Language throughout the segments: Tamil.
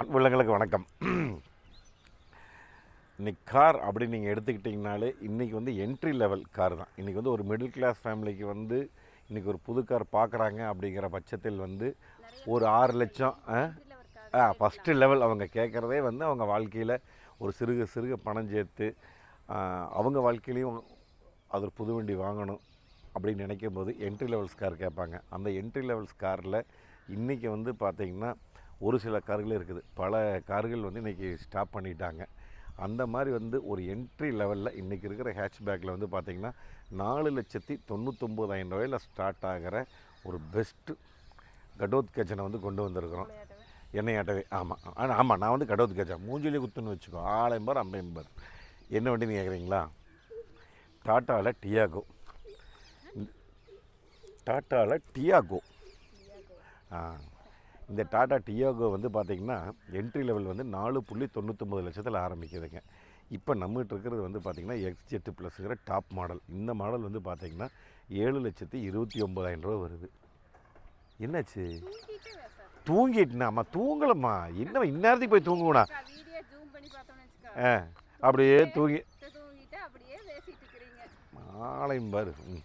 உள்ளங்களுக்கு வணக்கம். இன்றைக்கி கார் அப்படி நீங்கள் எடுத்துக்கிட்டிங்கனாலே இன்றைக்கி வந்து என்ட்ரி லெவல் கார் தான். இன்றைக்கி வந்து ஒரு மிடில் கிளாஸ் ஃபேமிலிக்கு வந்து இன்றைக்கி ஒரு புது கார் பார்க்குறாங்க அப்படிங்கிற பட்சத்தில் வந்து ஒரு ஆறு லட்சம் ஆ? ஆ ஃபஸ்ட்டு லெவல் அவங்க கேட்குறதே வந்து அவங்க வாழ்க்கையில் ஒரு சிறுக சிறுக பணம் சேர்த்து அவங்க வாழ்க்கையிலையும் அது ஒரு புது வண்டி வாங்கணும் அப்படின்னு நினைக்கும் போது என்ட்ரி லெவல்ஸ் கார் கேட்பாங்க. அந்த என்ட்ரி லெவல்ஸ் காரில் இன்றைக்கி வந்து பார்த்திங்கன்னா ஒரு சில கார்கள் இருக்குது. பல கார்கள் வந்து இன்றைக்கி ஸ்டாப் பண்ணிட்டாங்க. அந்த மாதிரி வந்து ஒரு என்ட்ரி லெவலில் இன்றைக்கி இருக்கிற ஹேட்ச்பேக்கில் வந்து பார்த்திங்கன்னா நாலு லட்சத்தி தொண்ணூத்தொம்பதாயிரம் ரூபாயில் ஸ்டார்ட் ஆகிற ஒரு பெஸ்ட்டு கடோத் கஜனை வந்து கொண்டு வந்திருக்கிறோம். எண்ணெயாட்டவே ஆமாம் ஆனால் ஆமாம் நான் வந்து கடோத் கஜா மூஞ்சிலே குத்துன்னு வச்சுக்கோ. ஆலயம்பர் அம்பையம்பர் என்ன வண்டின்னு கேட்குறீங்களா டாட்டாவில் டியாகோ. டாட்டாவில் டியாகோ. ஆ. இந்த டாடா டியாகோ வந்து பார்த்திங்கன்னா என்ட்ரி லெவல் வந்து நாலு புள்ளி தொண்ணூத்தொம்பது லட்சத்தில் ஆரம்பிக்குதுங்க. இப்போ நம்மகிட்ட இருக்கிறது வந்து பார்த்திங்கன்னா எக்ஸ் எட்டு ப்ளஸ்ங்கிற டாப் மாடல் இந்த மாடல் வந்து பார்த்திங்கன்னா ஏழு லட்சத்தி இருபத்தி ஒம்பதாயிரம் ரூபா வருது. என்னாச்சு? தூங்கிட்டுனா? அம்மா தூங்கலம்மா. என்ன இந்நேரத்துக்கு போய் வச்சுக்கோ ஆ அப்படியே தூங்கி ஆலயம் பாரு. ம்.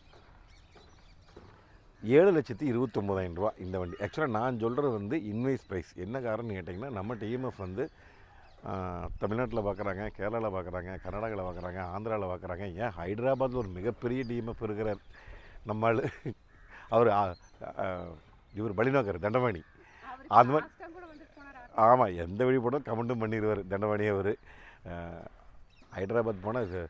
ஏழு லட்சத்தி இருபத்தொம்போதாயிரம் ரூபா இந்த வண்டி. ஆக்சுவலாக நான் சொல்கிறது வந்து இன்வைஸ் ப்ரைஸ் என்ன காரணம்னு கேட்டிங்கன்னா நம்ம டிஎம்எஃப் வந்து தமிழ்நாட்டில் பார்க்குறாங்க கேரளாவில் பார்க்குறாங்க கர்நாடகாவில் பார்க்குறாங்க ஆந்திராவில் பார்க்குறாங்க ஏன்? ஹைதராபாத்தில் ஒரு மிகப்பெரிய டிஎம்எஃப் இருக்கிறார். நம்மால் அவர் இவர் பலிநோக்கர் தண்டபாணி. அவருக்கு அது மாதிரி- ஆமாம் எந்த வழி போனாலும் கமெண்ட்டும் பண்ணிடுவார் தண்டபாணி அவர். ஹைதராபாத் போனால்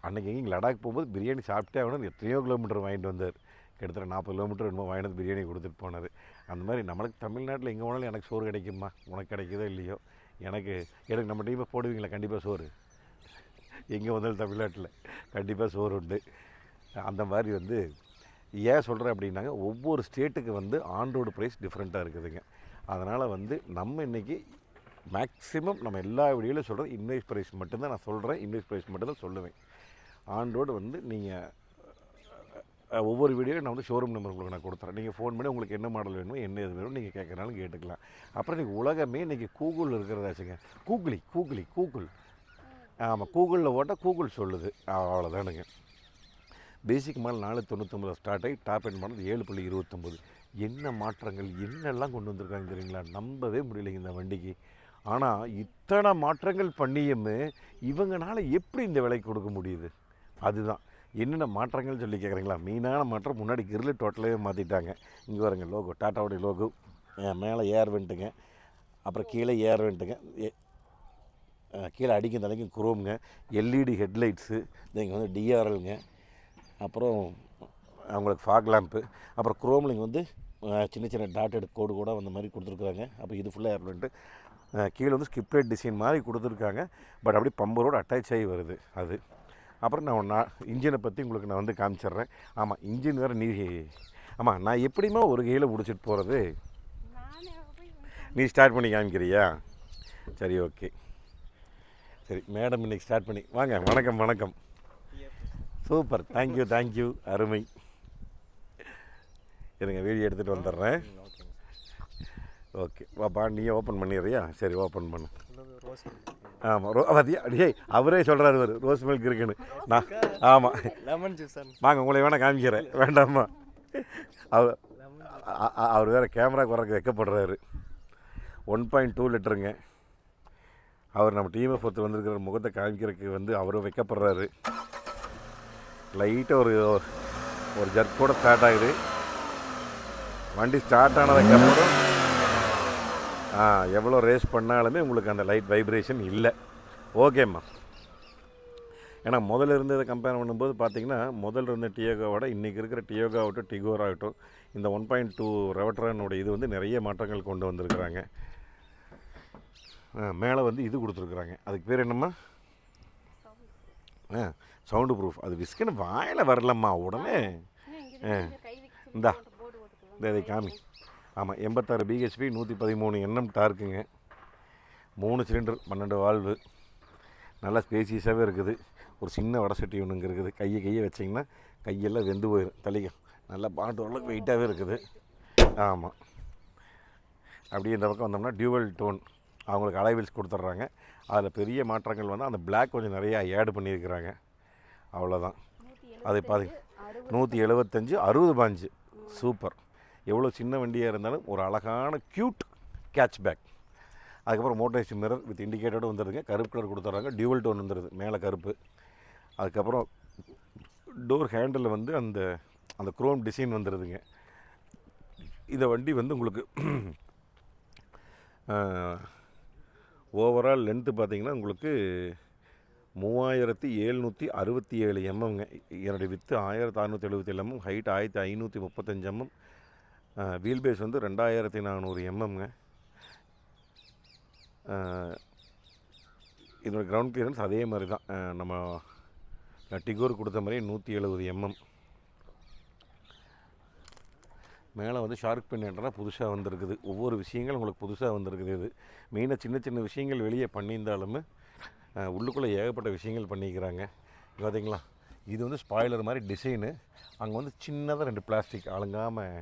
அன்னைக்கு எங்கேயும் லடாக் போகும்போது பிரியாணி சாப்பிட்டே ஆகணும் எத்தனையோ கிலோமீட்டர் வாங்கிட்டு வந்தார். கிட்டத்தட்ட நாற்பது கிலோமீட்டர் என்னமோ வாங்கிட்டு வந்து பிரியாணி கொடுத்துட்டு போனார் அந்த மாதிரி நம்மளுக்கு தமிழ்நாட்டில் எங்கே போனாலும் எனக்கு சோறு கிடைக்குமா? உனக்கு கிடைக்குதோ இல்லையோ? எனக்கு எனக்கு நம்ம டீமை போடுவீங்களா கண்டிப்பாக சோறு. எங்கே வந்தாலும் தமிழ்நாட்டில் கண்டிப்பாக சோறு உண்டு. அந்த மாதிரி வந்து ஏன் சொல்கிறேன் அப்படின்னாங்க ஒவ்வொரு ஸ்டேட்டுக்கு வந்து ஆன் ரோடு ப்ரைஸ் டிஃப்ரெண்ட்டாக இருக்குதுங்க. அதனால் வந்து நம்ம இன்றைக்கி மேக்ஸிமம் நம்ம எல்லா வீடியோவிலும் சொல்கிறோம் இன்வைஸ் ப்ரைஸ் மட்டும்தான் நான் சொல்கிறேன் இன்வைஸ் ப்ரைஸ் மட்டும்தான் சொல்லுவேன். ஆன் ரோடு வந்து நீங்கள் ஒவ்வொரு வீடியோ நான் வந்து ஷோரூம் நம்பர் உங்களுக்கு நான் கொடுத்துறேன். நீங்கள் ஃபோன் பண்ணி உங்களுக்கு என்ன மாடல் வேணுமோ என்ன இது வேணும் நீங்கள் கேட்குறனாலும் கேட்டுக்கலாம். அப்புறம் இன்றைக்கி உலகமே இன்றைக்கி கூகுள் இருக்கிறதாச்சுங்க கூகுளி கூகுளி கூகுள் ஆமாம் கூகுளில் ஓட்டால் கூகுள் சொல்லுது. அவ்வளோதானுங்க பேசிக் மாடல் நாலு தொண்ணூத்தொம்பது ஸ்டார்ட் ஆகி டாப் எண்ட் மாடல் ஏழு புள்ளி இருபத்தொம்பது. என்ன மாற்றங்கள் என்னெல்லாம் கொண்டு வந்திருக்காங்க தெரியுங்களா? நம்பவே முடியலைங்க இந்த வண்டிக்கு. ஆனால் இத்தனை மாற்றங்கள் பண்ணியுமே இவங்கனால எப்படி இந்த விலைக்கு கொடுக்க முடியுது? அதுதான். என்னென்ன மாற்றங்கள் சொல்லி கேட்குறீங்களா மெயினான மாற்றம் முன்னாடி கிரில் டோட்டலாகவே மாற்றிட்டாங்க இங்கே வருங்க லோகோ டாட்டாவுடைய லோகோ மேலே ஏர் வெண்ட்டுங்க அப்புறம் கீழே ஏர் வெண்ட்டுங்க கீழே அடிக்கும் தலைக்கும் குரோம்ங்க எல்இடி ஹெட்லைட்ஸு இங்கே வந்து டிஆர்எல்ங்க அப்புறம் அவங்களுக்கு ஃபாக் லேம்ப்பு அப்புறம் குரோம்லிங் வந்து சின்ன சின்ன டாட்டட் கோடு கூட அந்த மாதிரி கொடுத்துருக்குறாங்க. அப்போ இது ஃபுல்லாக ஏர்மெண்ட்டு கீழே வந்து ஸ்கிப்டட் டிசைன் மாதிரி கொடுத்துருக்காங்க. பட் அப்படியே பம்பரோடு அட்டாச் ஆகி வருது அது. அப்புறம் நான் நான் இன்ஜினை பற்றி உங்களுக்கு நான் வந்து காமிச்சிடுறேன். ஆமாம் இன்ஜின் வேறு நீ ஆமாம் நான் எப்படிமா ஒரு கையில் பிடிச்சிட்டு போகிறது நீ ஸ்டார்ட் பண்ணி காமிக்கிறியா? சரி ஓகே சரி மேடம் இன்னைக்கு ஸ்டார்ட் பண்ணி வாங்க வணக்கம் வணக்கம். சூப்பர் தேங்க்யூ தேங்க்யூ அருமை. இருங்க வீடியோ எடுத்துகிட்டு வந்துடுறேன். ஓகே வாப்பா நீ ஓப்பன் பண்ணிடுறியா? சரி ஓப்பன் பண்ணு. ஆமாம் ரோ பார்த்தியா அவரே சொல்கிறாரு அவர் ரோஸ் மில்க் இருக்குன்னு. நான் ஆமாம் லெமன் ஜூஸ் வாங்க உங்களை வேணால் காமிக்கிறேன். வேண்டாமா? அவர் அவர் வேறு கேமரா குறைக்க வைக்கப்படுறாரு. ஒன் பாயிண்ட் டூ லிட்டருங்க. அவர் நம்ம டீமை பொறுத்து வந்திருக்கிற முகத்தை காமிக்கிறதுக்கு வந்து அவரும் வைக்கப்படுறாரு. லைட்டாக ஒரு ஒரு ஜர்க்கோட ஸ்டார்ட் ஆகுது. வண்டி ஸ்டார்ட் ஆனதுக்கப்புறம் எவ்வளோ ரேஸ் பண்ணாலுமே உங்களுக்கு அந்த லைட் வைப்ரேஷன் இல்லை. ஓகேம்மா ஏன்னா முதல்ல இருந்ததை கம்பேர் பண்ணும்போது பார்த்தீங்கன்னா முதல்ல இருந்த டியோகாவோட இன்றைக்கி இருக்கிற டியோகா ஆகட்டும் டிகோர் ஆகட்டும் இந்த ஒன் பாயிண்ட் டூ ரெவட்ரானோட இது வந்து நிறைய மாற்றங்கள் கொண்டு வந்திருக்கிறாங்க. மேலே வந்து இது கொடுத்துருக்குறாங்க. அதுக்கு பேர் என்னம்மா? ஆ சவுண்டு ப்ரூஃப் அது விஸ்கன்னு வாயில் வரலம்மா உடனே. கை இந்தா. இந்த இதை காமி. ஆமாம் எண்பத்தாறு பிஹெச்பி நூற்றி பதிமூணு எண்ணம் டார்க்குங்க மூணு சிலிண்டர் பன்னெண்டு வால்வு நல்லா ஸ்பேசியஸாகவே இருக்குது. ஒரு சின்ன வடை சட்டி ஒன்று இங்கே இருக்குது. கையை கையை வச்சிங்கன்னா கையெல்லாம் வெந்து போயிடும் தலைக்கும் நல்லா பாட்டு ஓரளவுக்கு வெயிட்டாகவே இருக்குது. ஆமாம் அப்படியே இந்த பக்கம் வந்தோம்னா டியூவல் டோன் அவங்களுக்கு அலைவீல்ஸ் கொடுத்துட்றாங்க. அதில் பெரிய மாற்றங்கள் வந்து அந்த Black கொஞ்சம் நிறையா ஆட் பண்ணியிருக்கிறாங்க. அவ்வளோதான் அது பாதி நூற்றி எழுபத்தஞ்சு அறுபது பாஞ்சு. சூப்பர். எவ்வளோ சின்ன வண்டியாக இருந்தாலும் ஒரு அழகான க்யூட் கேட்ச் பேக் அதுக்கப்புறம் மோட்டரைஸ் மிரர் வித் இண்டிகேட்டரோடு வந்துடுதுங்க கருப்பு கலர் கொடுத்துட்றாங்க. டியூவல் டோன் வந்துடுது மேலே கருப்பு. அதுக்கப்புறம் டோர் ஹேண்டில் வந்து அந்த அந்த குரோம் டிசைன் வந்துடுதுங்க இந்த வண்டி வந்து உங்களுக்கு ஓவரால் லென்த்து பார்த்தீங்கன்னா உங்களுக்கு மூவாயிரத்தி எழுநூற்றி அறுபத்தி ஏழு எம்எம்ங்க என்னுடைய வித்து ஆயிரத்தி அறநூற்றி எழுபத்தி ஏழு எம்எம் ஹைட் ஆயிரத்தி ஐநூற்றி முப்பத்தஞ்சு எம்எம் வீல் பேஸ் வந்து ரெண்டாயிரத்தி நானூறு எம்எம்ங்க இதோட கிரவுண்ட் கிளியரன்ஸ் அதே மாதிரி தான். நம்ம டிகோர் கொடுத்த மாதிரி நூற்றி எழுபது எம்எம் மேலே வந்து ஷார்க் பெண்ணேட்டனா புதுசாக வந்திருக்குது. ஒவ்வொரு விஷயங்கள் உங்களுக்கு புதுசாக வந்திருக்குது இது. மெயினாக சின்ன சின்ன விஷயங்கள் வெளியே பண்ணியிருந்தாலுமே உள்ளுக்குள்ளே ஏகப்பட்ட விஷயங்கள் பண்ணிக்கிறாங்க. பார்த்தீங்களா இது வந்து ஸ்பாய்லர் மாதிரி டிசைனு அங்கே வந்து சின்னதாக ரெண்டு பிளாஸ்டிக் அலங்காமல்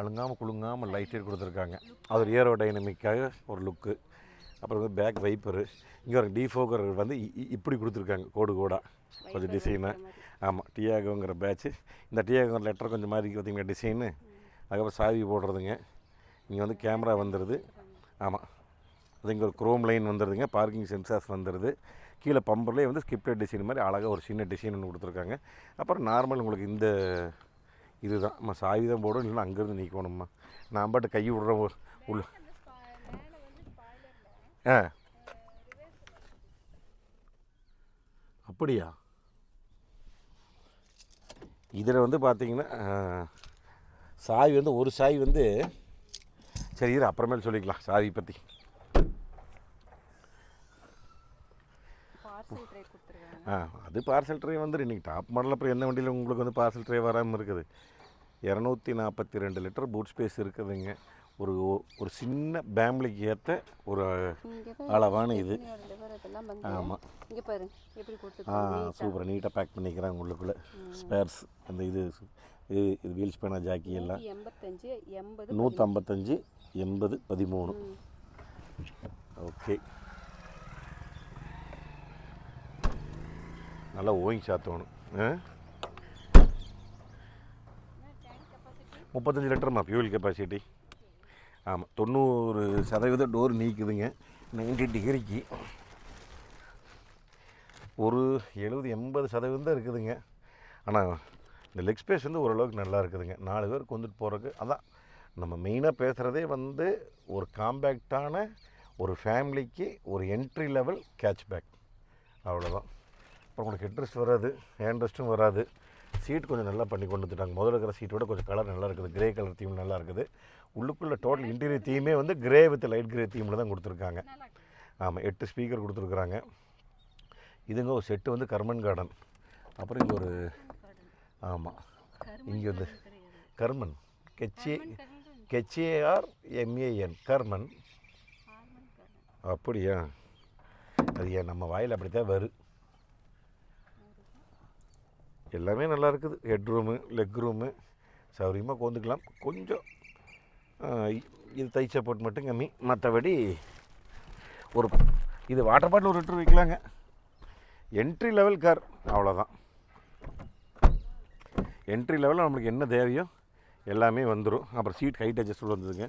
அழுங்காமல் குலுங்காமல் லைட்டே கொடுத்துருக்காங்க. அது ஒரு ஏரோ டைனமிக்காக ஒரு லுக்கு அப்புறம் வந்து பேக் வைப்பரு இங்கே ஒரு டீஃபோக்கர் வந்து இப்படி கொடுத்துருக்காங்க கோடு கோடாக கொஞ்சம் டிசைனாக ஆமாம் டியாகோங்கிற பேட்ச்சு இந்த டியாகோங்கிற லெட்டர் கொஞ்சம் மாதிரி பார்த்தீங்களா டிசைனு அதுக்கப்புறம் சாவி போடுறதுங்க. இங்கே வந்து கேமரா வந்துடுது ஆமாம் அது இங்கே ஒரு குரோம் லைன் வந்துடுதுங்க பார்க்கிங் சென்சார்ஸ் வந்துடுது கீழே பம்பர்லேயே வந்து ஸ்கிப்டட் டிசைன் மாதிரி அழகாக ஒரு சின்ன டிசைன் ஒன்று கொடுத்துருக்காங்க. அப்புறம் நார்மல் உங்களுக்கு இந்த இதுதான். நம்ம சாவி தான் போடும் இல்லைன்னா அங்கேருந்து நீக்கணும்மா. நான் பாட்டு கை விடுற உள்ள ஆ. அப்படியா? இதில் வந்து பார்த்தீங்கன்னா சாவி வந்து ஒரு சாவி வந்து சரி இரு அப்புறமேல் சொல்லிக்கலாம் சாவி பற்றி பார்சல் ட்ரை கொடுத்துருக்காங்க ஆ அது பார்சல் ட்ரே வந்து இன்றைக்கி டாப் மாடல் அப்புறம் எந்த வண்டியில் உங்களுக்கு வந்து பார்சல் ட்ரே வராமல் இருக்குது? இரநூத்தி நாற்பத்தி ரெண்டு லிட்டர் பூட் ஸ்பேஸ் இருக்குதுங்க. ஒரு ஒரு சின்ன பேம்லிக்கு ஏற்ற ஒரு அளவான இது. ஆமாம் ஆ சூப்பராக நீட்டாக பேக் பண்ணிக்கிறாங்க உள்ளுக்குள்ளே. ஸ்பேர்ஸ் அந்த இது இது இது வீல் ஸ்பேனா ஜாக்கி எல்லாம். எண்பத்தஞ்சு எண்பது நூற்றம்பத்தஞ்சு எண்பது பதிமூணு. ஓகே நல்லா ஓங்கி சாத்தணும். ஆ? முப்பத்தஞ்சு லிட்டர்மா ஃபியூல் கெப்பாசிட்டி ஆமாம் தொண்ணூறு சதவீதம் டோர் நீக்குதுங்க. நைன்டி டிகிரிக்கு ஒரு எழுபது எண்பது சதவீதம் தான் இருக்குதுங்க. ஆனால் இந்த லெக் ஸ்பேஸ் வந்து ஓரளவுக்கு நல்லா இருக்குதுங்க. நாலு பேர் கொண்டுட்டு போகிறதுக்கு அதான் நம்ம மெயினாக பேசுகிறதே வந்து ஒரு காம்பேக்டான ஒரு ஃபேமிலிக்கு ஒரு என்ட்ரி லெவல் கேட்ச் பேக் அவ்வளோதான் அப்புறம் உங்களுக்கு ஹெட்ரெஸ்ட் வராது ஹேண்ட் ரெஸ்ட்டும் வராது. சீட் கொஞ்சம் நல்லா பண்ணி கொண்டு வந்துட்டாங்க. முதல்ல இருக்கிற சீட்டோட கொஞ்சம் கலர் நல்லா இருக்குது. கிரே கலர் தீம் நல்லா இருக்குது. உள்ளுக்குள்ளே டோட்டல் இன்டீரியர் தீமே வந்து கிரே வித் லைட் கிரே தீமில் தான் கொடுத்துருக்காங்க. ஆமாம் எட்டு ஸ்பீக்கர் கொடுத்துருக்குறாங்க. இதுங்க ஒரு செட்டு வந்து கர்மன் கார்டன் அப்புறம் இங்கே ஒரு ஆமாம் இங்கே வந்து கர்மன் கெச்சி கெச்ஏஆர் எம்ஏஎன் கருமன் அப்படியா? அது ஏன் நம்ம வாயில் அப்படித்தான் வரும் எல்லாமே நல்லா இருக்குது ஹெட் ரூமு லெக் ரூமு சௌகரியமாக கோந்துக்கலாம். கொஞ்சம் இது தை சப்போர்ட் மட்டும் கம்மி. மற்றபடி ஒரு இது வாட்டர் பாட்டில் ஒரு லிட்டர் வைக்கலாங்க. என்ட்ரி லெவல் கார் அவ்வளோதான் என்ட்ரி லெவலில் நம்மளுக்கு என்ன தேவையோ எல்லாமே வந்துடும் அப்புறம் சீட் ஹைட் அட்ஜஸ்டபிள் வந்ததுங்க.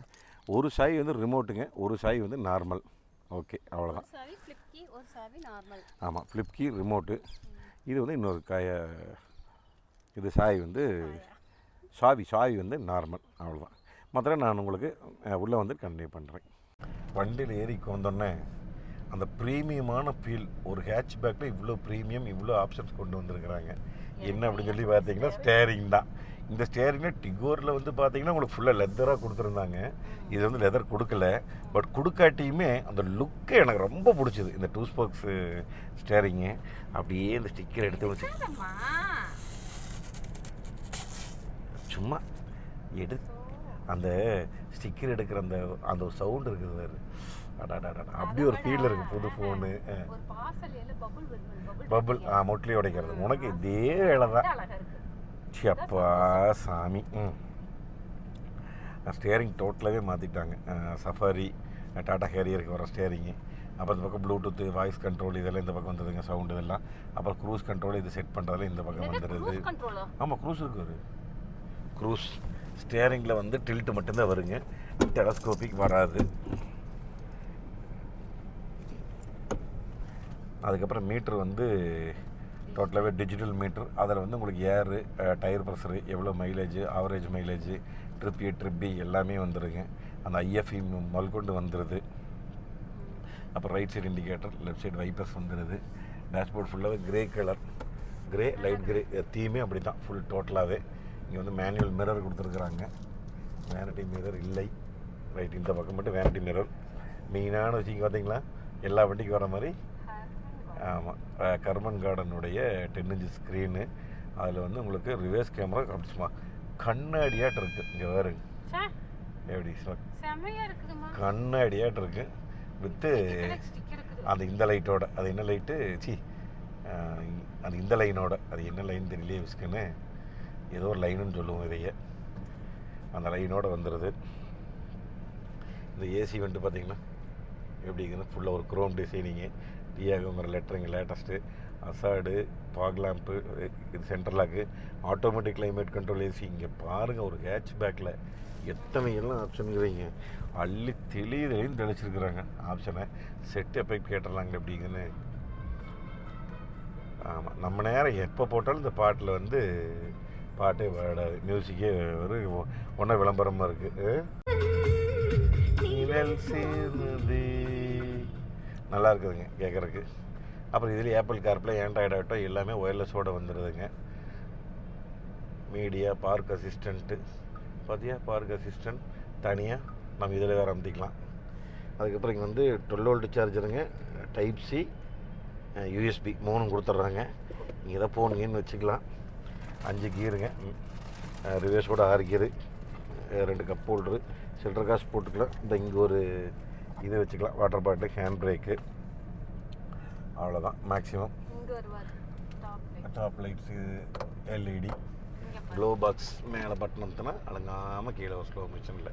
ஒரு சாய் வந்து ரிமோட்டுங்க ஒரு சாய் வந்து நார்மல் ஓகே அவ்வளோதான் ஆமாம் ஃப்ளிப் கீ ரிமோட்டு இது வந்து இன்னொரு காய இது சாய் வந்து சாவி சாவி வந்து நார்மல் அவ்வளோதான் மற்ற நான் உங்களுக்கு உள்ளே வந்து கண்டினியூ பண்ணுறேன் வண்டியில் ஏறி வந்தோடனே அந்த ப்ரீமியமான ஃபீல் ஒரு ஹேட்ச் பேக்கில் இவ்வளோ ப்ரீமியம் இவ்வளோ ஆப்ஷன்ஸ் கொண்டு வந்திருக்கிறாங்க. என்ன அப்படின்னு சொல்லி பார்த்தீங்கன்னா ஸ்டேரிங் தான். இந்த ஸ்டேரிங்கில் டிகோரில் வந்து பார்த்தீங்கன்னா உங்களுக்கு ஃபுல்லாக லெதராக கொடுத்துருந்தாங்க. இது வந்து லெதர் கொடுக்கல. பட் கொடுக்காட்டியுமே அந்த லுக்கு எனக்கு ரொம்ப பிடிச்சது. இந்த டூ ஸ்போக்ஸு ஸ்டேரிங்கு அப்படியே இந்த ஸ்டிக்கர் எடுத்து வச்சு சும்மா எடு. அந்த ஸ்டிக்கர் எடுக்கிற அந்த அந்த சவுண்ட் இருக்குது. அடாடாடா அப்படி ஒரு ஃபீல் இருக்குது புது ஃபோனு பபுள் ஆ மொட்லி உடைக்கிறது உனக்கு இதே வேலை தான் இருக்கு அப்பா சாமி ம் ஸ்டியரிங் டோட்டலாகவே மாற்றிட்டாங்க சஃபாரி டாடா கேரியருக்கு வர ஸ்டேரிங்கு அப்புறம் இந்த பக்கம் ப்ளூடூத்து வாய்ஸ் கண்ட்ரோல் இதெல்லாம் இந்த பக்கம் வந்துடுதுங்க சவுண்டு இதெல்லாம். அப்புறம் க்ரூஸ் கண்ட்ரோல் இது செட் பண்ணுறதுல இந்த பக்கம் வந்துடுது. ஆமாம் க்ரூஸ் இருக்கு ஒரு க்ரூஸ் ஸ்டேரிங்கில் வந்து டில்ட்டு மட்டும்தான் வருங்க. டெலஸ்கோபிக் வராது. அதுக்கப்புறம் மீட்ரு வந்து டோட்டலாகவே டிஜிட்டல் மீட்ரு அதில் வந்து உங்களுக்கு ஏரு டயர் ப்ரெஷரு எவ்வளோ mileage average mileage trip A trip B எல்லாமே வந்துடுங்க அந்த ஐஎஃப்இ முதற்கொண்டு வந்துடுது அப்புறம் right side indicator left side wipers வந்துடுது டேஷ்போர்ட் ஃபுல்லாகவே grey colour grey light grey தீமே அப்படி தான் ஃபுல் டோட்டலாகவே இங்கே வந்து மேனுவல் மிரர் கொடுத்துருக்குறாங்க. வேனிட்டி மிரர் இல்லை. ரைட் இந்த பக்கம் மட்டும் வேனிட்டி மிரர் மெயினான விஷயம் பார்த்தீங்களா எல்லா வண்டிக்கும் வர மாதிரி. ஆமாம் கர்மன் கார்டனுடைய டென் இன்ச் ஸ்க்ரீனு அதில் வந்து உங்களுக்கு ரிவர்ஸ் கேமரா அப்படிச்சுமா கண்ணாடியாட்டு இருக்குது இங்கே பாருங்க எப்படி கண்ணாடியாட்டு இருக்கு. வித்து இருக்குது. அந்த இந்த லைட்டோட அது என்ன லைட்டு சி அந்த இந்த லைனோட அது என்ன லைன் தெரியலையே விஸ்குன்னு. ஏதோ ஒரு லைனுன்னு சொல்லுவோம் இதையே. அந்த லைனோட வந்துடுது இந்த ஏசி வந்துட்டு பார்த்தீங்கன்னா எப்படி இருக்குன்னு ஃபுல்லாக ஒரு க்ரோம் டிசைனிங்கு டிஆகுங்கிற லெட்டருங்க லேட்டஸ்ட்டு அசாடு பாக் லேம்ப்பு இது central lock automatic climate control AC இங்கே பாருங்கள் ஒரு ஹேட்ச் பேக்கில் எத்தனை எல்லாம் ஆப்ஷனுங்கிறீங்க அள்ளி தெளி தெளின்னு தெளிச்சிருக்கிறாங்க. ஆப்ஷனை செட் எஃபெக்ட் கேட்டுடலாங்க எப்படிங்கன்னு ஆமாம் நம்ம நேரம் எப்போ போட்டாலும் இந்த பாட்டில் வந்து பாட்டே பாடாது. மியூசிக்கே ஒரு ஒன்றா விளம்பரமாக இருக்குது நிழல் சேர்ந்தது. நல்லா இருக்குதுங்க கேட்குறக்கு அப்புறம் இதில் ஆப்பிள் கார்ப்ளே ஆண்ட்ராய்டு ஆட்டோ எல்லாமே ஒயர்லெஸோடு வந்துடுதுங்க மீடியா பார்க் அசிஸ்டண்ட்டு பார்த்தியா பார்க் அசிஸ்டன்ட் தனியாக நம்ம இதில் வேறு அமைத்திக்கலாம். அதுக்கப்புறம் இங்கே வந்து டுவெல் வோல்ட் சார்ஜருங்க டைப் சி யூஎஸ்பி மூணும் கொடுத்துட்றாங்க. நீங்கள் தான் போனீங்கன்னு வச்சுக்கலாம். அஞ்சு கீருங்க. ரிவர்ஸ் கூட ஆறு கீரு. ரெண்டு கப் ஹோல்டரு சில்லற காசு போட்டுக்கலாம் இந்த இங்கே ஒரு இது வச்சுக்கலாம் வாட்டர் பாட்டில் ஹேண்ட் பிரேக்கு அவ்வளோதான் maximum top lights LED glow box மேலே பட்டன் அமுத்தினா அடங்காமல் கீழே ஒரு ஸ்லோ மிஷனில்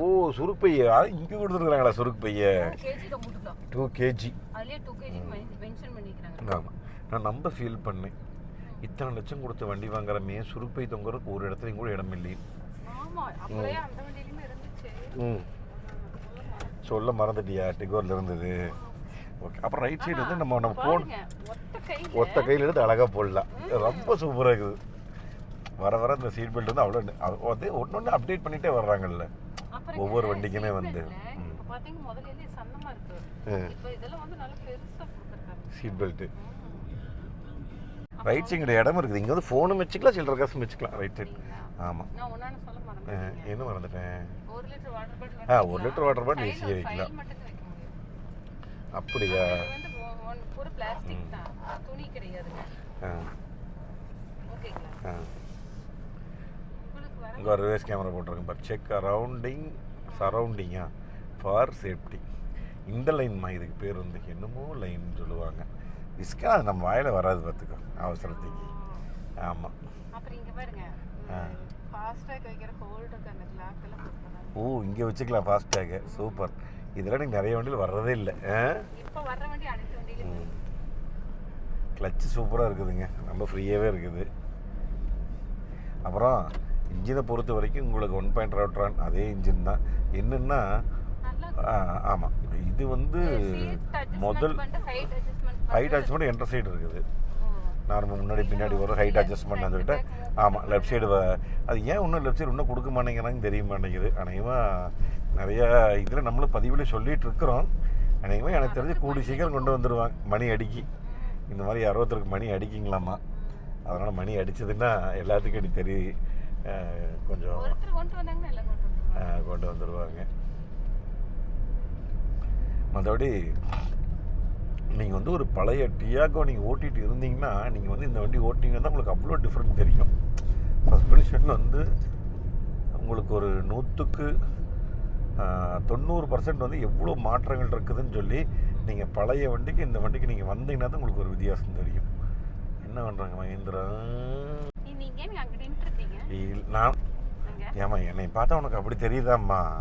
ஓ சுருக்கு பைய. இங்கே கொடுத்துருக்குறாங்களா சுருக்கு பைய? கேஜி தொங்கிட்டுக்கலாம் டூ கேஜி ஆமாம் நான் நம்ப ஃபீல் பண்ணேன். இத்தனை லட்சம் கொடுத்து வண்டி வாங்குறமே சுருப்பை தொங்குறதுக்கு ஒரு இடத்துலையும் கூட இடம் இல்லை ஆமா அப்படியே அந்த வண்டியிலுமே இருந்துச்சு. ம். சொல்ல மறந்துட்டியா? டிகோரில் இருந்தது. ஓகே. அப்புறம் ரைட் சைடு வந்து நம்ம நம்ம ஃபோன் ஒத்த கையில் எடுத்து அழகாக போடலாம். ரொம்ப சூப்பராக இருக்குது. வர வர இந்த சீட் பெல்ட் வந்து அவ்வளோ அது ஒன்று ஒன்று அப்டேட் பண்ணிகிட்டே வர்றாங்கல்ல. ஒவ்வொரு வண்டிக்குமே வந்து, வந்து சீட் பெல்ட்டு ரைட் சைடு இடம் இருக்குது. இங்கே வந்து ஃபோனும் வச்சுக்கலாம் சில்லற காசும் வச்சுக்கலாம். ரைட் சைடு ஆமாம் மறந்துட்டேன். என்ன மறந்துட்டேன்? ஒரு லிட்டர் வாட்டர் பாட்டில் ஆ, ஆ வைக்கலாம். அப்படியா? வந்து பிளாஸ்டிக் தான். துணி கிடையாதுங்க. ஆ. ஓகேங்களா? ஆ. இங்கே ஒரு ரிவர்ஸ் கேமரா போட்டிருக்கேன் பட் செக் அரவுண்டிங் சரௌண்டிங்கா ஃபார் சேஃப்டி இந்த லைன்மா இதுக்கு பேர் வந்து என்னமோ லைன் சொல்லுவாங்க. அது நம்ம வாயில் வராது பார்த்துக்கோ அவசரத்துக்கு. ஆமாம் ஓ இங்கே வச்சுக்கலாம் ஃபாஸ்டேகு சூப்பர் இதெல்லாம் எனக்கு நிறைய வண்டியில் வர்றதே இல்லை. கிளச்சு சூப்பராக இருக்குதுங்க. ரொம்ப ஃப்ரீயாகவே இருக்குது. அப்புறம் இன்ஜினை பொறுத்த வரைக்கும் உங்களுக்கு ஒன் பாயிண்ட் ரவுட்ரான் அதே இன்ஜின் தான். என்னென்னா ஆமாம் இது வந்து முதல் ஹைட் அட்ஜஸ்ட்மெண்ட் என்டர் சைடு இருக்குது. நார்மல் முன்னாடி பின்னாடி வரும் ஹைட் அட்ஜஸ்ட்மெண்ட் சொல்லிட்டு. ஆமாம் லெஃப்ட் சைடு அது ஏன் இன்னும் லெஃப்ட் சைடு இன்னும் கொடுக்க மாட்டேங்கிறாங்க தெரிய மாட்டேங்குது. அநேகமாக நிறையா இதில் நம்மளும் பதிவில் சொல்லிட்டு இருக்கிறோம். அநேகமாக எனக்கு தெரிஞ்சு கூடி சீக்கிரம் கொண்டு வந்துடுவாங்க மணி அடிக்கி. இந்த மாதிரி அறுபத்தருக்கு மணி அடிக்கிங்களாமா? அதனால் மணி அடிச்சதுன்னா எல்லாத்துக்கும் அடி தெரியும் அஹ், கொஞ்சம் கொண்டு வந்துடுவாங்க மற்றபடி நீங்கள் வந்து ஒரு பழைய டியாகோ நீங்கள் ஓட்டிகிட்டு இருந்தீங்கன்னா நீங்கள் வந்து இந்த வண்டி ஓட்டிங்கன்னா தான் உங்களுக்கு அவ்வளோ டிஃப்ரெண்ட் தெரியும். சஸ்பென்ஷன் வந்து உங்களுக்கு ஒரு நூற்றுக்கு தொண்ணூறு பர்சன்ட் வந்து எவ்வளோ மாற்றங்கள் இருக்குதுன்னு சொல்லி நீங்கள் பழைய வண்டிக்கு இந்த வண்டிக்கு நீங்கள் வந்தீங்கன்னா தான் உங்களுக்கு ஒரு வித்தியாசம் தெரியும். என்ன பண்ணுறாங்க மகேந்திரா? நான் ஏமா என்னை பார்த்தா உனக்கு அப்படி தெரியுதாம்மா?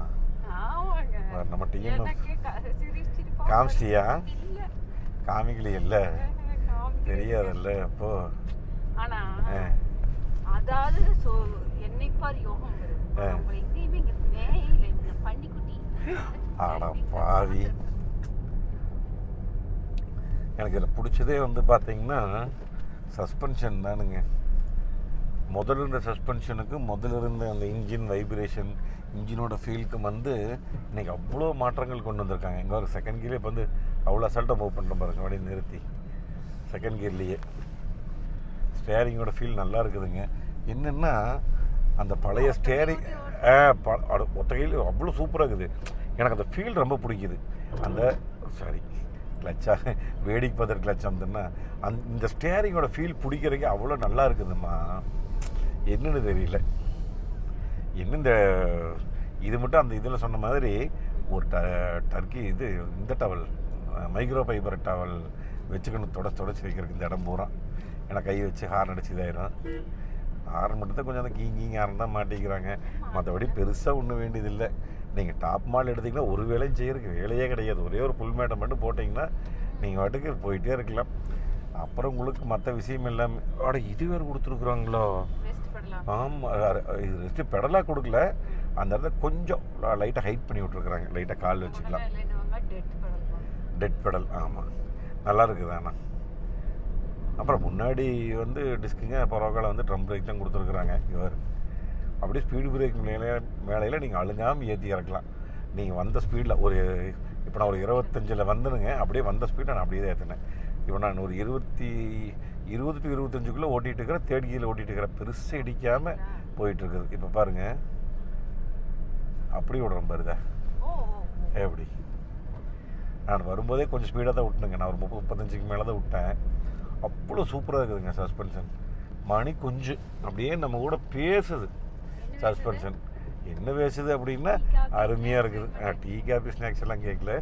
நம்ம டீம் காமிச்சிட்டியா? இல்ல. காமிக்கல இல்லை? தெரியாதுல்ல அப்போ. அதாவது சொ- என்னை பார் யோகம் வருது ஆ. அவங்க எங்கேயுமே இங்க மேயில இந்த பன்னிக்குட்டி அட பாவி. எனக்கு இதில் பிடிச்சதே வந்து பார்த்தீங்கன்னா சஸ்பென்ஷன் தானுங்க. முதல்ல இருந்த சஸ்பென்ஷனுக்கு முதல்ல இருந்த அந்த இன்ஜின் வைப்ரேஷன் இன்ஜினோட ஃபீலுக்கும் வந்து இன்றைக்கி அவ்வளோ மாற்றங்கள் கொண்டு வந்திருக்காங்க. இங்கே ஒரு செகண்ட் கியர்லேயே இப்போ வந்து அவ்வளோ அசால்ட்டாக மூவ் பண்ணுற பாருங்க அப்படியே நிறுத்தி. செகண்ட் கியர்லேயே ஸ்டேரிங்கோட ஃபீல் நல்லா இருக்குதுங்க. என்னென்னா அந்த பழைய ஸ்டேரிங் ஒத்த கையில் அவ்வளோ சூப்பராக இருக்குது. எனக்கு அந்த ஃபீல் ரொம்ப பிடிக்குது. அந்த சாரி கிளச்சா வேடிக்கை பார்த்துட்டு கிளச்சா வந்துன்னா அந் இந்த ஸ்டேரிங்கோட ஃபீல் பிடிக்கிறதுக்கு அவ்வளோ நல்லா இருக்குதும்மா. என்னன்னு தெரியல. என்ன இந்த இது மட்டும் அந்த இதில் சொன்ன மாதிரி ஒரு ட டர்க்கி இது இந்த டவல் மைக்ரோ ஃபைபர் டவல் வச்சுக்கணும் தொடச்சி தொடச்சி வைக்கிறதுக்கு இந்த இடம் பூரா. ஏன்னா கை வச்சு ஹார்ன் அடிச்சு இதாயிரும் ஹார்ன் மட்டும் தான் கொஞ்சம் அந்த கீங் கீங் ஹார்ன் தான் மாட்டிக்கிறாங்க. மற்றபடி பெருசாக ஒன்றும் வேண்டியதில்லை. நீங்கள் டாப் மால் எடுத்திங்கன்னா ஒரு வேலையும் செய்யறதுக்கு வேலையே கிடையாது. ஒரே ஒரு புல் மேட்டை மட்டும் போட்டிங்கன்னா நீங்கள் வாட்டுக்கு போயிட்டே இருக்கலாம். அப்புறம் உங்களுக்கு மற்ற விஷயம் எல்லாமே அட இது வேறு கொடுத்துருக்குறாங்களோ? ஆமாம் இது ரெஸ்ட்டு பெடலாக கொடுக்கல. அந்த இடத்துல கொஞ்சம் லைட்டாக ஹைட் பண்ணி விட்ருக்குறாங்க லைட்டாக கால் வச்சுக்கலாம். டெட் பெடல் ஆமாம் நல்லா இருக்குது ஆனால் அப்புறம் முன்னாடி வந்து டிஸ்க்குங்க பரவாயில்ல வந்து ட்ரம் பிரேக் தான் கொடுத்துருக்குறாங்க. இவர். அப்படியே ஸ்பீடு பிரேக் மேலே மேலையில் நீங்கள் அழுங்காமல் ஏற்றி இறக்கலாம். நீங்கள் வந்த ஸ்பீடில் ஒரு இப்போ நான் ஒரு இருபத்தஞ்சில் வந்தனுங்க அப்படியே வந்த ஸ்பீடை நான் அப்படியே தான் ஏற்றினேன் இப்போ நான் ஒரு இருபத்தி இருபது டு இருபத்தஞ்சுக்குள்ளே ஓட்டிகிட்டு இருக்கிறேன் தேர்ட் கீழே ஓட்டிகிட்டு இருக்கிறேன் பெருசாக இடிக்காமல் போயிட்டு இருக்குது. இப்போ பாருங்கள் அப்படி விடுறேன் பாருதா. எப்படி? நான் வரும்போதே கொஞ்சம் ஸ்பீடாக தான் விட்டுனுங்க. நான் ஒரு முப்பது முப்பத்தஞ்சுக்கு மேலே தான் விட்டேன். அவ்வளோ சூப்பராக இருக்குதுங்க சஸ்பென்ஷன் மணி குஞ்சு. அப்படியே நம்ம கூட பேசுது சஸ்பென்ஷன் என்ன பேசுது அப்படின்னா அருமையாக இருக்குது. டீ காபி ஸ்நாக்ஸ் எல்லாம் கேட்கல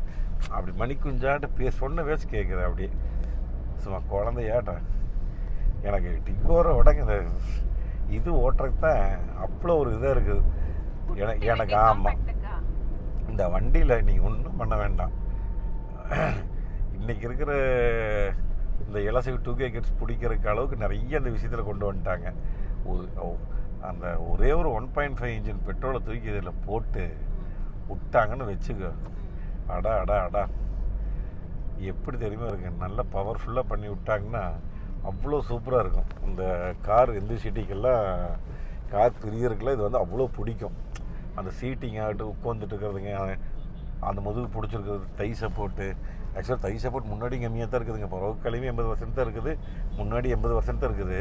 அப்படி மணி குஞ்சாட்ட பே சொன்ன பேச கேட்குது அப்படியே. சும்மா குழந்தையாட்டம் எனக்கு டிக்கோரை விடங்க இந்த இது ஓட்டுறதுக்கு தான் அவ்வளோ ஒரு இதாக இருக்குது. எனக்கு எனக்கு ஆமாம்? இந்த வண்டியில் நீங்கள் ஒன்றும் பண்ண வேண்டாம். இன்றைக்கி இருக்கிற இந்த இலசை டூ கே கிட்ஸ் பிடிக்கிறதுக்கு அளவுக்கு நிறைய அந்த விஷயத்தில் கொண்டு வந்துட்டாங்க. ஒரு அந்த ஒரே ஒரு ஒன் பாயிண்ட் ஃபைவ் இன்ஜின் பெட்ரோலை தூக்கி இதில் போட்டு விட்டாங்கன்னு வச்சுக்கோ. அடா அடா அடா. எப்படி தெரியுமா இருக்கு? நல்ல பவர்ஃபுல்லாக பண்ணி விட்டாங்கன்னா அவ்வளோ சூப்பராக இருக்கும். இந்த கார் எந்த சிட்டிக்கெல்லாம் கார் பிரியருக்கெல்லாம் இது வந்து அவ்வளோ பிடிக்கும். அந்த சீட்டிங் ஆகட்டும் உட்காந்துட்டு இருக்கிறதுங்க அந்த முதுகு பிடிச்சிருக்கிறது தை சப்போர்ட்டு ஆக்சுவலாக தை சப்போர்ட் முன்னாடி கம்மியாக தான் இருக்குதுங்க. இப்போ எண்பது பர்சன்ட் தான் இருக்குது. முன்னாடி எண்பது பர்சன்ட் தான் இருக்குது.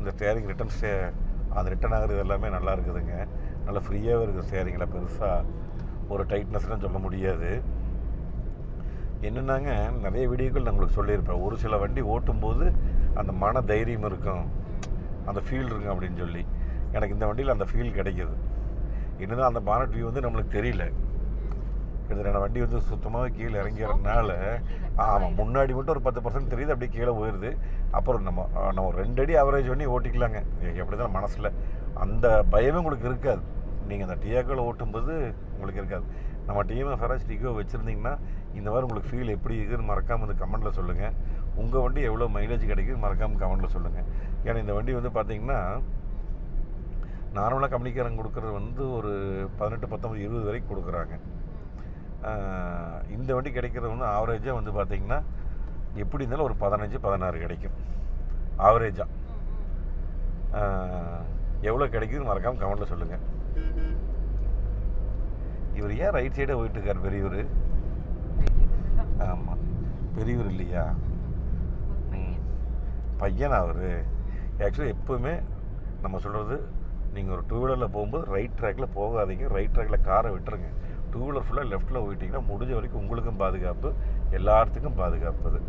இந்த ஸ்டேரிங் ரிட்டன் ஸ்டே அந்த ரிட்டன் ஆகிறது எல்லாமே நல்லா இருக்குதுங்க. நல்லா ஃப்ரீயாகவே இருக்குது ஸ்டேரிங்கில் பெருசாக ஒரு டைட்னஸ்லாம் சொல்ல முடியாது. என்னென்னாங்க நிறைய வீடியோக்கள் நான் உங்களுக்கு சொல்லியிருப்பேன். ஒரு சில வண்டி ஓட்டும்போது அந்த மன தைரியம் இருக்கும். அந்த ஃபீல் இருக்கும் அப்படின்னு சொல்லி. எனக்கு இந்த வண்டியில் அந்த ஃபீல் கிடைக்கிது. என்னதான் அந்த பானட் வியூ வந்து நம்மளுக்கு தெரியல. கிட்டத்தட்ட வண்டி வந்து சுத்தமாக கீழே இறங்கிறதுனால ஆமாம் முன்னாடி மட்டும் ஒரு பத்து பர்சன்ட் தெரியுது அப்படியே கீழே போயிடுது அப்புறம் நம்ம நம்ம ரெண்டு அடி ஆவரேஜ் பண்ணி ஓட்டிக்கலாங்க. எப்படி தான் மனசில். அந்த பயமே உங்களுக்கு இருக்காது. நீங்கள் அந்த டியாக்கள் ஓட்டும்போது உங்களுக்கு இருக்காது. நம்ம டிஎம்எஃப் ஃபராஜ் டிகோ வச்சுருந்தீங்கன்னா இந்த மாதிரி உங்களுக்கு ஃபீல் எப்படி இருக்குதுன்னு மறக்காமல் இந்த கமெண்ட்டில் சொல்லுங்கள் உங்கள் வண்டி எவ்வளோ மைலேஜ் கிடைக்குது மறக்காமல் கமெண்ட்டில் சொல்லுங்கள் ஏன்னா இந்த வண்டி வந்து பார்த்தீங்கன்னா நார்மலாக கம்பெனிக்காரங்க கொடுக்குறது வந்து ஒரு பதினெட்டு பத்தொம்பது இருபது வரைக்கும் கொடுக்குறாங்க. இந்த வண்டி கிடைக்கிறது வந்து ஆவரேஜாக வந்து பார்த்தீங்கன்னா எப்படி இருந்தாலும் ஒரு பதினஞ்சு பதினாறு கிடைக்கும். ஆவரேஜாக எவ்வளோ கிடைக்குதுன்னு மறக்காமல் கமெண்ட்டில் சொல்லுங்கள் இவர் ஏன் ரைட் சைடே போயிட்டு இருக்கார் பெரியவர் ஆமாம் பெரியவர் இல்லையா? பையன். அவர்? ஆக்சுவலி எப்போவுமே நம்ம சொல்கிறது நீங்கள் ஒரு டூ வீலரில் போகும்போது ரைட் ட்ராக்கில் போகாதீங்க ரைட் ட்ராக்கில் காரை விட்டுருங்க. டூ வீலர் ஃபுல்லாக லெஃப்ட்டில் போயிட்டீங்கன்னா முடிஞ்ச வரைக்கும் உங்களுக்கும் பாதுகாப்பு எல்லாத்துக்கும் பாதுகாப்பு அது.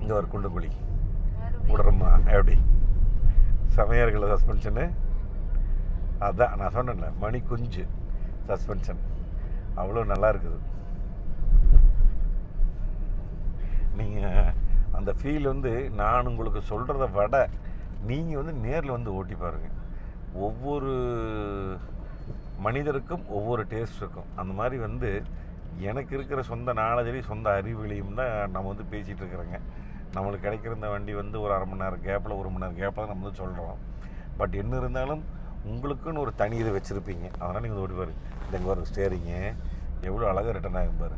இங்கே ஒரு குண்டு குழி மறுபடியும். விடுறோமா எப்படி? செமையாக இருக்குல்ல சஸ்பென்ஷனு? அதான் நான் சொன்னேன்ல மணி குஞ்சு சஸ்பென்ஷன் அவ்வளோ நல்லா இருக்குது. நீங்கள் அந்த ஃபீல் வந்து நான் உங்களுக்கு சொல்கிறத விட நீங்கள் வந்து நேரில் வந்து ஓட்டி பாருங்கள் ஒவ்வொரு மனிதருக்கும் ஒவ்வொரு டேஸ்ட் இருக்கும். அந்த மாதிரி வந்து எனக்கு இருக்கிற சொந்த நாலேஜ்லையும் சொந்த அறிவுலையும் தான் நம்ம வந்து பேசிகிட்டு இருக்கிறோங்க. நம்மளுக்கு கிடைக்கிற இந்த வண்டி வந்து ஒரு அரை மணி நேரம் கேப்பில் ஒரு மணி நேரம் கேப்பில் நம்ம வந்து சொல்கிறோம் பட் என்ன இருந்தாலும் உங்களுக்குன்னு ஒரு தனி இதை வச்சுருப்பீங்க. அதனால் நீங்கள் ஓடி பாருங்க இந்த இங்கே பாருங்க ஸ்டேரிங்க எவ்வளோ அழகாக ரிட்டர்ன் ஆகும் பாரு.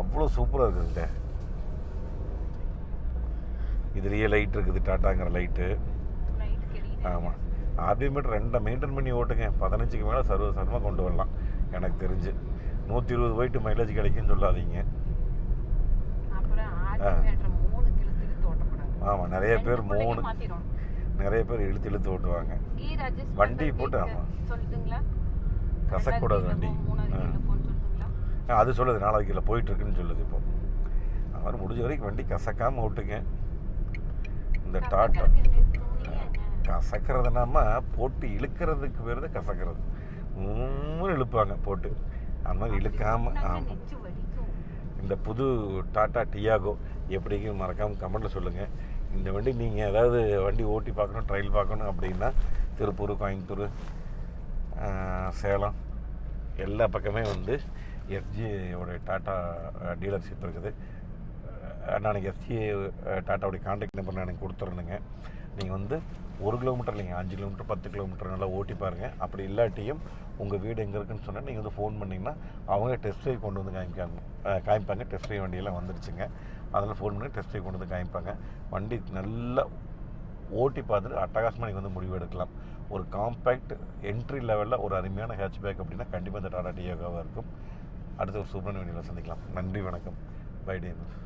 அவ்வளோ சூப்பராக இருக்குதுங்க இதுலேயே லைட் இருக்குது டாட்டாங்கிற லைட்டு ஆமாம் ஆர்பிஎம் மீட்டர் ரெண்டை மெயின்டைன் பண்ணி ஓட்டுங்க. பதினஞ்சுக்கு மேலே சர்வ சர்வமாக கொண்டு வரலாம். எனக்கு தெரிஞ்சு. நூற்றி இருபது போயிட்டு மைலேஜ் கிடைக்குன்னு சொல்லாதீங்க. ஆமாம் நிறைய பேர் மூணு. நிறைய பேர் இழுத்து இழுத்து ஓட்டுவாங்க. வண்டி போட்டு ஆமா. சொல்லுதுங்களா கசக்கக்கூடாது வண்டி. கீழ அது சொல்லுது நாலாவது கிலோ போயிட்டுருக்குன்னு சொல்லுது இப்போ. மாதிரி முடிஞ்ச வரைக்கும் வண்டி கசக்காமல் ஓட்டுங்க. இந்த டாட்டா. கசக்கிறதுனாம போட்டு இழுக்கிறதுக்கு பேர் தான் கசக்கிறது. மூணு இழுப்பாங்க போட்டு. அந்த மாதிரி இழுக்காமல் ஆமாம் இந்த புது டாட்டா டியாகோ எப்படிங்க மறக்காமல் கமெண்ட்டில் சொல்லுங்கள் இந்த வண்டி நீங்கள் ஏதாவது வண்டி ஓட்டி பார்க்கணும் ட்ரையல் பார்க்கணும் அப்படின்னா திருப்பூர் கோயம்புத்தூர் சேலம் எல்லா பக்கமே வந்து எஃப்ஜியோடைய டாட்டா டீலர்ஷிப் இருக்குது. நான் எஃப்ஜி டாட்டாவுடைய கான்டாக்ட் நம்பர் நான் கொடுத்துருந்தேங்க நீங்கள் வந்து ஒரு கிலோமீட்டர் இல்லைங்க அஞ்சு கிலோமீட்டர் பத்து கிலோமீட்டர் நல்லா ஓட்டி பாருங்கள் அப்படி இல்லாட்டியும் உங்கள் வீடு எங்கே இருக்குன்னு சொன்னால் நீங்கள் வந்து ஃபோன் பண்ணிங்கன்னா அவங்க டெஸ்ட் ட்ரைவ் கொண்டு வந்து காமிக்காங்க காமிப்பாங்க டெஸ்ட் ட்ரைவ் வண்டியெல்லாம் வந்துருச்சுங்க. அதில் ஃபோன் பண்ணி டெஸ்ட் கொண்டு வந்து காமிப்பாங்க. வண்டி நல்லா ஓட்டி பார்த்துட்டு அட்டகாசமாக நீங்கள் வந்து முடிவு எடுக்கலாம். ஒரு காம்பேக்ட் என்ட்ரி லெவலில் ஒரு அருமையான ஹேட்ச்பேக் அப்படின்னா கண்டிப்பாக இந்த டாடா டியோகாவாக இருக்கும். அடுத்த ஒரு சூப்பரான வீடியோவில் சந்திக்கலாம். நன்றி வணக்கம். பை டேமஸ்